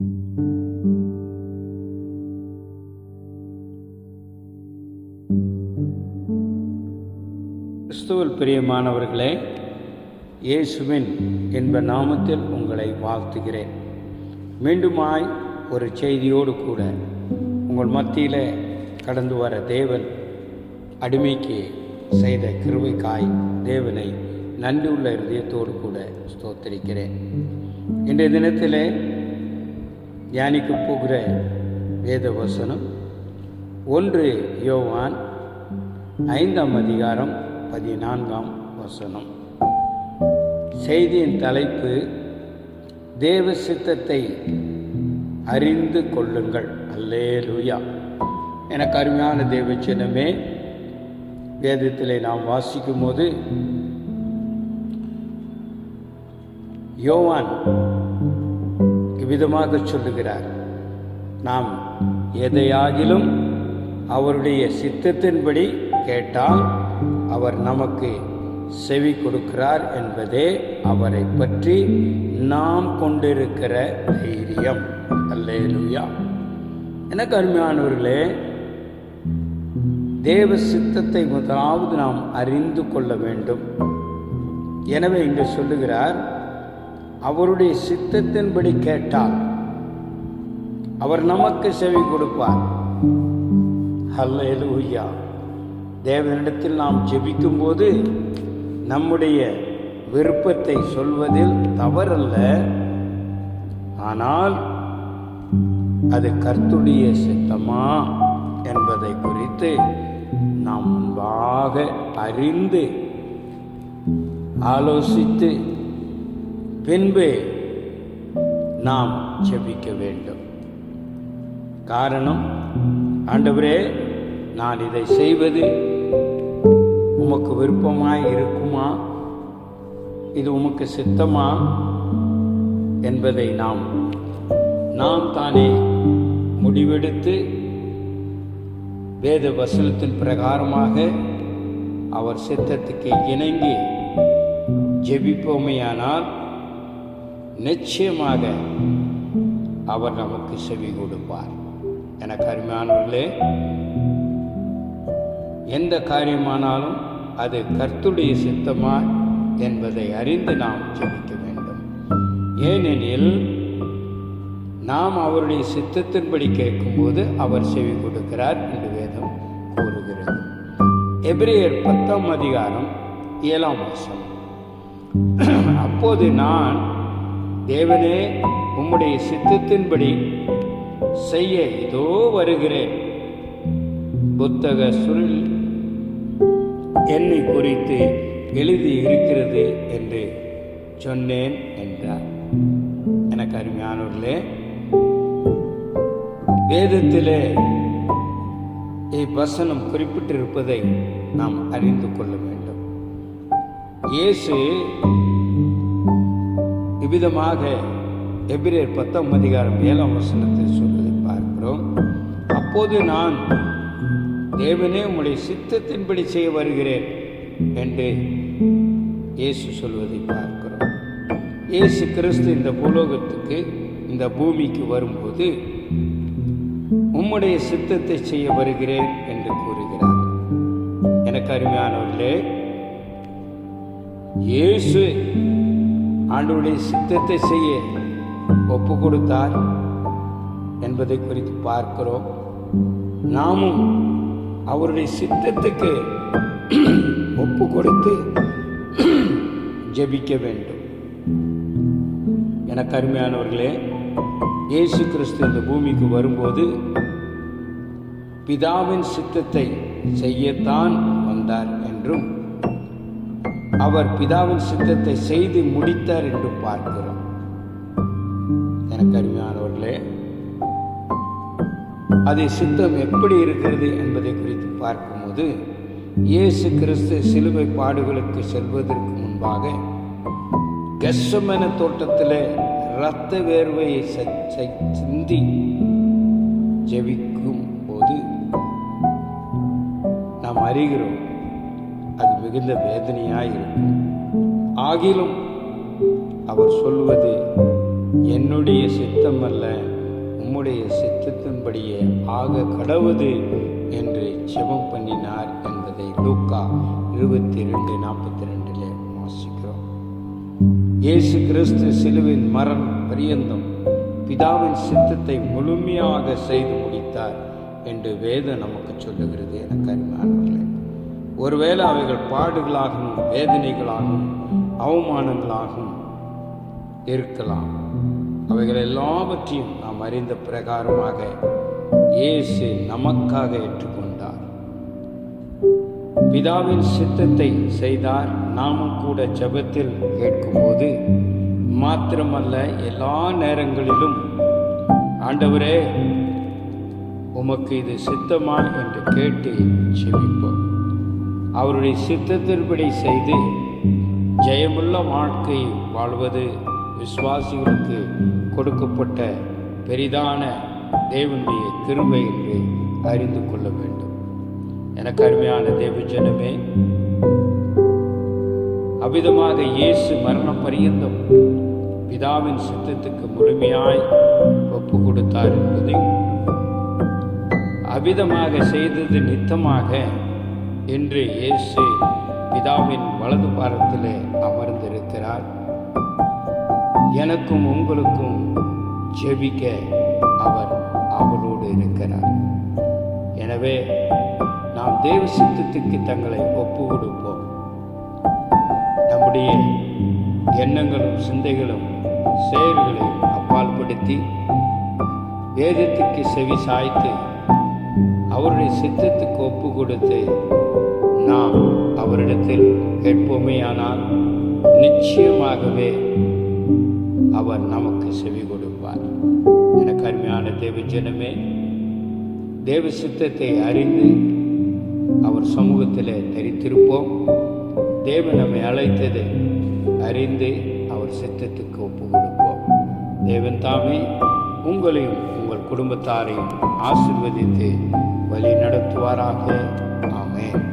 கிறிஸ்துவில் பிரியமானவர்களே இயேசுவின் என்ப நாமத்தில் உங்களை வாழ்த்துகிறேன். மீண்டுமாய் ஒரு செய்தியோடு கூட உங்கள் மத்தியில் கடந்து வர தேவன் அடிமைக்கு செய்த கிருவைக்காய் தேவனை நன்றி உள்ள இருதயத்தோடு கூட ஸ்தோத்திரிக்கிறேன். இன்றைய தினத்திலே தியானிக்கப் போகிற வேத வசனம் ஒன்று யோவான் ஐந்தாம் அதிகாரம் பதினான்காம் வசனம். செய்தியின் தலைப்பு தேவ சித்தத்தை அறிந்து கொள்ளுங்கள். அல்லே லூயா எனக்கு அருமையான தேவச்சினமே வேதத்தில் நாம் வாசிக்கும் போது யோவான் விதமாக சொல்லுகிறார். நாம் எதையாகிலும் அவருடைய சித்தத்தின்படி கேட்டால் அவர் நமக்கு செவி கொடுக்கிறார் என்பதே அவரை பற்றி நாம் கொண்டிருக்கிற தைரியம். அல்லேலூயா. எனக்கு அருமையானவர்களே தேவ சித்தத்தை முதலாவது நாம் அறிந்து கொள்ள வேண்டும். எனவே இங்கு சொல்லுகிறார் அவருடைய சித்தத்தின்படி கேட்டால் அவர் நமக்கு செவி கொடுப்பார். ஹல்லேலூயா தேவனிடத்தில் நாம் ஜெபிக்கும் போது நம்முடைய விருப்பத்தை சொல்வதில் தவறல்ல. ஆனால் அது கர்த்துடைய சித்தமா என்பதை குறித்து நாம் முன்பாக அறிந்து ஆலோசித்து பின்பு நாம் ஜெபிக்க வேண்டும். காரணம் ஆண்டவரே நான் இதை செய்வது உமக்கு விருப்பமாய் இருக்குமா? இது உமக்கு சித்தமா? என்பதை நாம் நாம் தானே முடிவெடுத்து வேத வசனத்தின் பிரகாரமாக அவர் சித்தத்துக்கு இணங்கி ஜெபிப்போமையானால் நிச்சயமாக அவர் நமக்கு செவி கொடுப்பார். என கருமையானவர்களே எந்த காரியமானாலும் அது கர்த்துடைய சித்தமா என்பதை அறிந்து நாம் ஜெபிக்க வேண்டும். ஏனெனில் நாம் அவருடைய சித்தத்தின்படி கேட்கும்போது அவர் செவி கொடுக்கிறார் என்று வேதம் கூறுகிறது. எபிரேயர் பத்தாம் அதிகாரம் ஏழாம் வருஷம் அப்போது நான் தேவனே உம்முடைய சித்தத்தின்படி செய்ய இதோ வருகிறேன். புத்தக சுருள் என்னை குறித்து எழுதி இருக்கிறது என்று சொன்னேன் என்றார். எனக்கு அருமையானவர்களே வேதத்திலே இவ்வசனம் குறிப்பிட்டிருப்பதை நாம் அறிந்து கொள்ள வேண்டும். இயேசு இவ்விதமாக எபிரேர் பத்தாம் அதிகாரம் ஏழாம் வசனத்தை சொல்வதை பார்க்கிறோம். அப்போது நான் தேவனே உங்களுடைய சித்தத்தின்படி செய்ய வருகிறேன் என்று இயேசு சொல்வதை பார்க்கிறோம். இயேசு கிறிஸ்து இந்த பூலோகத்துக்கு இந்த பூமிக்கு வரும்போது உம்முடைய சித்தத்தை செய்ய வருகிறேன் என்று கூறுகிறார். எனக்கு அருமையானவர்களே இயேசு ஆண்டவருடைய சித்தத்தை செய்ய ஒப்பு கொடுத்தார் என்பதை குறித்து பார்க்கிறோம். நாமும் அவருடைய சித்தத்துக்கு ஒப்பு கொடுத்து ஜெபிக்க வேண்டும். எனக்கு அருமையானவர்களே இயேசு கிறிஸ்து இந்த பூமிக்கு வரும்போது பிதாவின் சித்தத்தை செய்யத்தான் வந்தார் என்றும் அவர் பிதாவின் சித்தத்தை செய்து முடித்தார் என்று பார்க்கிறோம். எனக்கு அருமையானவர்களே அதே சித்தம் எப்படி இருக்கிறது என்பதை குறித்து பார்க்கும்போது இயேசு கிறிஸ்து சிலுவை பாடுகளுக்கு செல்வதற்கு முன்பாக கெஸ்ஸமென தோட்டத்தில் இரத்த வேர்வையை சிந்தி ஜெபிக்கும் போது நாம் அறிகிறோம் மிகுந்த வேதனையாய் ஆகிலும் அவர் சொல்வது என்னுடைய சித்தம் அல்ல உம்முடைய சித்தத்தின்படியே ஆக கடவுது என்று ஜெபம் பண்ணினார் என்பதை லூக்கா இருபத்தி ரெண்டு நாற்பத்தி ரெண்டில் வாசிக்கிறோம். இயேசு கிறிஸ்து சிலுவின் மரணம் பரியந்தம் பிதாவின் சித்தத்தை முழுமையாக செய்து முடித்தார் என்று வேதம் நமக்கு சொல்லுகிறது எனக்கு அருமையானவர்களே ஒருவேளை அவைகள் பாடுகளாகவும் வேதனைகளாகவும் அவமானங்களாகவும் இருக்கலாம். அவைகள் எல்லாவற்றையும் நாம் அறிந்த பிரகாரமாக இயேசு நமக்காக ஏற்றுக்கொண்டார். பிதாவின் சித்தத்தை செய்தார். நாமும் கூட ஜெபத்தில் கேட்கும்போது மாத்திரமல்ல எல்லா நேரங்களிலும் ஆண்டவரே உமக்கு இது சித்தமா? என்று கேட்டு செவிப்போம் அவருடைய சித்தத்தின்படி செய்து ஜெயமுள்ள வாழ்க்கை வாழ்வது விசுவாசிகளுக்கு கொடுக்கப்பட்ட பெரிதான தேவனுடைய கிருபை என்று அறிந்து கொள்ள வேண்டும். எனக்கு அருமையான தேவஜனமே அவ்விதமாக இயேசு மரணம் பரியந்தம் பிதாவின் சித்தத்துக்கு முழுமையாய் ஒப்பு கொடுத்தார் என்பதையும் அவ்விதமாக செய்தது நித்தமாக என்று இயேசு பிதாவின் வலது பாரத்திலே அமர்ந்திருக்கிறார். எனக்கும் உங்களுக்கும் ஜெபிக்க அவர் அவரோடு இருக்கிறார். எனவே நாம் தேவ சித்தத்துக்கு தங்களை ஒப்பு கொடுப்போம் நம்முடைய எண்ணங்களும் சிந்தைகளும் செயல்களையும் அப்பால்படுத்தி வேதத்துக்கு செவி சாய்த்து அவருடைய சித்தத்துக்கு ஒப்பு கொடுத்து நாம் அவரிடத்தில் கேட்போமேயானால் நிச்சயமாகவே அவர் நமக்கு செவி கொடுப்பார். எனக்கு அருமையான தேவ ஜனமே தேவ சித்தத்தை அறிந்து அவர் சமூகத்தில் தரித்திருப்போம். தேவன் நம்மை அழைத்தது அறிந்து அவர் சித்தத்துக்கு ஒப்பு கொடுப்போம் தேவன் தாமே உங்களையும் உங்கள் குடும்பத்தாரையும் ஆசிர்வதித்து வழி நடத்துவாராக ஆமேன்.